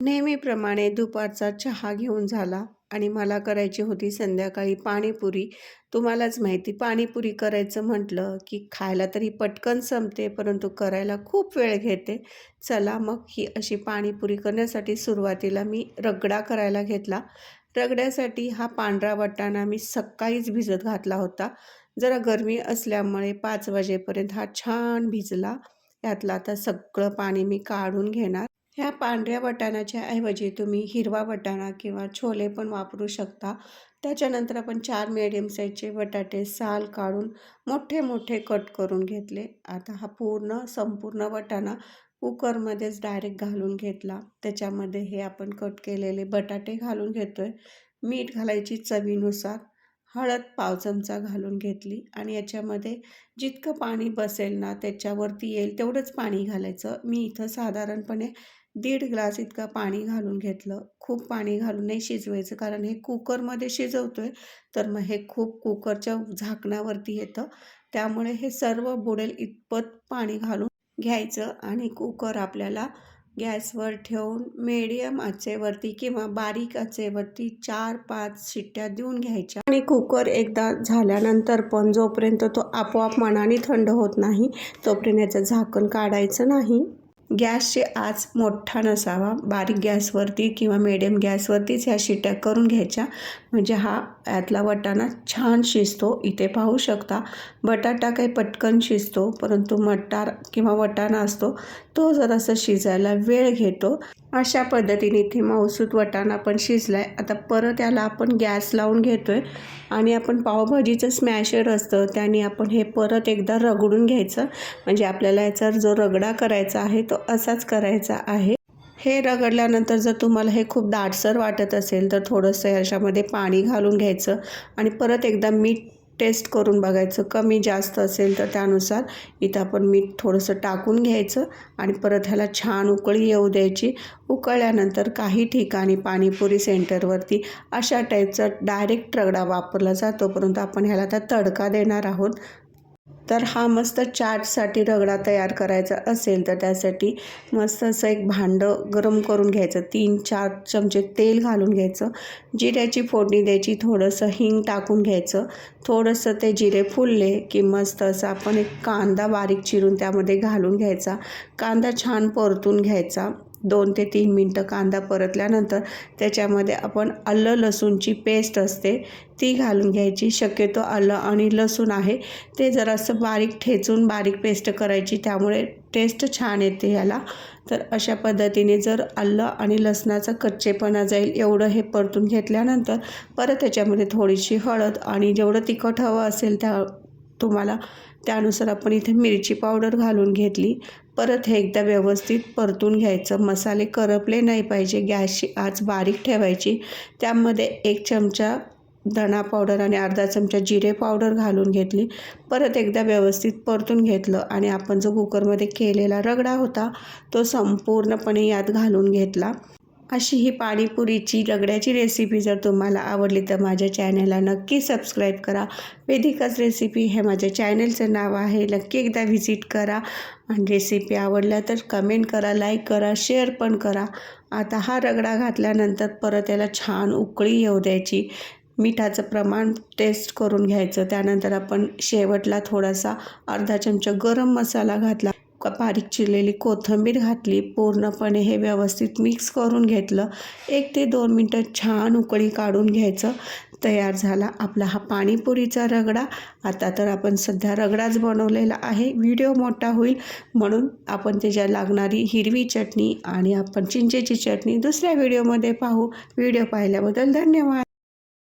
नेहमीप्रमाणे दुपारचा चहा घेऊन झाला आणि मला करायची होती संध्याकाळी पाणीपुरी. तुम्हालाच माहिती पाणीपुरी करायचं म्हटलं की खायला तरी पटकन संपते परंतु करायला खूप वेळ घेते. चला मग ही अशी पाणीपुरी करण्यासाठी सुरुवातीला मी रगडा करायला घेतला. रगड्यासाठी हा पांढरा वाटाणा मी सकाळीच भिजत घातला होता. जरा गरमी असल्यामुळे पाच वाजेपर्यंत हा छान भिजला. यातलं आता सगळं पाणी मी काढून घेणार. ह्या पांढऱ्या वाटाण्याच्या ऐवजी तुम्ही हिरवा वटाणा किंवा छोले पण वापरू शकता. त्याच्यानंतर आपण चार मिडियम साईजचे बटाटे साल काढून मोठे मोठे कट करून घेतले. आता हा पूर्ण संपूर्ण वटाणा कुकरमध्येच डायरेक्ट घालून घेतला. त्याच्यामध्ये हे आपण कट केलेले बटाटे घालून घेतो आहे मीठ घालायची चवीनुसार. हळद पाव चमचा घालून घेतली आणि याच्यामध्ये जितकं पाणी बसेल ना त्याच्यावरती येईल तेवढंच पाणी घालायचं. मी इथं साधारणपणे दीड ग्लास इतकं पाणी घालून घेतलं. खूप पाणी घालून नाही शिजवायचं कारण हे कुकरमध्ये शिजवतो आहे तर मग हे खूप कुकरच्या झाकणावरती येतं. त्यामुळे हे सर्व बुडेल इतपत पाणी घालून घ्यायचं आणि कुकर आपल्याला गॅसवर ठेवून मिडियम आचेवरती किंवा बारीक आचेवरती चार पाच शिट्ट्या देऊन घ्यायच्या. आणि कुकर एकदा झाल्यानंतर पण जोपर्यंत तो आपोआप मनाने थंड होत नाही तोपर्यंत याचं झाकण काढायचं नाही. गॅसचे आज मोठा नसावा. बारीक गॅसवरती किंवा मिडियम गॅसवरतीच ह्या शिट्या करून घ्यायच्या. म्हणजे हा यातला वटाणा छान शिजतो. इथे पाहू शकता. बटाटा काही पटकन शिजतो परंतु मटार किंवा वटाणा असतो तो जरासा शिजायला वेळ घेतो. अशा पद्धतीने इथे मौसूद वटाणा पण शिजला आहे आता परत याला आपण गॅस लावून घेतो आहे आणि आपण पावभाजीचं स्मॅशर असतं त्याने आपण हे परत एकदा रगडून घ्यायचं. म्हणजे आपल्याला याचा जो रगडा करायचा आहे तो असाच करायचा आहे. हे रगडल्यानंतर जर तुम्हाला हे खूप दाटसर वाटत असेल तर थोडंसं याच्यामध्ये पाणी घालून घ्यायचं आणि परत एकदा मीठ टेस्ट करून बघायचं. कमी जास्त असेल तर त्यानुसार इथं आपण मीठ थोडंसं टाकून घ्यायचं आणि परत ह्याला छान उकळी येऊ द्यायची. उकळल्यानंतर काही ठिकाणी पाणीपुरी सेंटरवरती अशा टाईपचा डायरेक्ट रगडा वापरला जातो. परंतु आपण ह्याला आता तडका देणार आहोत. तर हा मस्त चाटसाठी रगडा तयार करायचा असेल तर त्यासाठी मस्त असं एक भांडं गरम करून घ्यायचं. तीन चार चमचे तेल घालून घ्यायचं. जिऱ्याची फोडणी द्यायची थोडंसं हिंग टाकून घ्यायचं. थोडंसं ते जिरे फुलले की मस्त असं आपण एक कांदा बारीक चिरून त्यामध्ये घालून घ्यायचा. कांदा छान परतून घ्यायचा. दोन ते तीन मिनटं कांदा परतल्यानंतर त्याच्यामध्ये आपण आलं लसूणची पेस्ट असते ती घालून घ्यायची. शक्यतो आलं आणि लसूण आहे ते जरासं बारीक ठेचून बारीक पेस्ट करायची त्यामुळे टेस्ट छान येते ह्याला तर अशा पद्धतीने जर आलं आणि लसणाचा कच्चेपणा जाईल एवढं हे परतून घेतल्यानंतर परत त्याच्यामध्ये थोडीशी हळद आणि जेवढं तिखट हवं असेल त्या तुम्हाला. त्यानुसार आपण इथे मिरची पावडर घालून घेतली. परत हे एकदा व्यवस्थित परतून घ्यायचं. मसाले करपले नाही पाहिजे. गॅसची आज बारीक ठेवायची. त्यामध्ये एक चमचा धणा पावडर आणि अर्धा चमचा जिरे पावडर घालून घेतली. परत एकदा व्यवस्थित परतून घेतलं आणि आपण जो कुकरमध्ये केलेला रगडा होता तो संपूर्णपणे यात घालून घेतला. अशी ही पाणीपुरीची रगड्याची रेसिपी जर तुम्हाला आवडली तर माझ्या चॅनलला नक्की सबस्क्राईब करा. वेदिकाच रेसिपी हे माझ्या चॅनलचं नाव आहे. नक्की एकदा व्हिजिट करा. आणि रेसिपी आवडल्या तर कमेंट करा लाईक करा शेअर पण करा. आता हा रगडा घातल्यानंतर परत याला छान उकळी येऊ द्यायची. मिठाचं प्रमाण टेस्ट करून घ्यायचं. त्यानंतर आपण शेवटला थोडासा अर्धा चमचा गरम मसाला घातला. बारीक चिरलेली कोथिंबीर घातली पूर्णपणे हे व्यवस्थित मिक्स करून घेतलं. एक ते दोन मिनटं छान उकळी काढून घ्यायचं. तयार झाला आपला हा पाणीपुरीचा रगडा. आता तर आपण सध्या रगडाच बनवलेला आहे. व्हिडिओ मोठा होईल म्हणून आपण त्याच्या लागणारी हिरवी चटणी आणि आपण चिंचेची चटणी दुसऱ्या व्हिडिओमध्ये पाहू. व्हिडिओ पाहिल्याबद्दल धन्यवाद.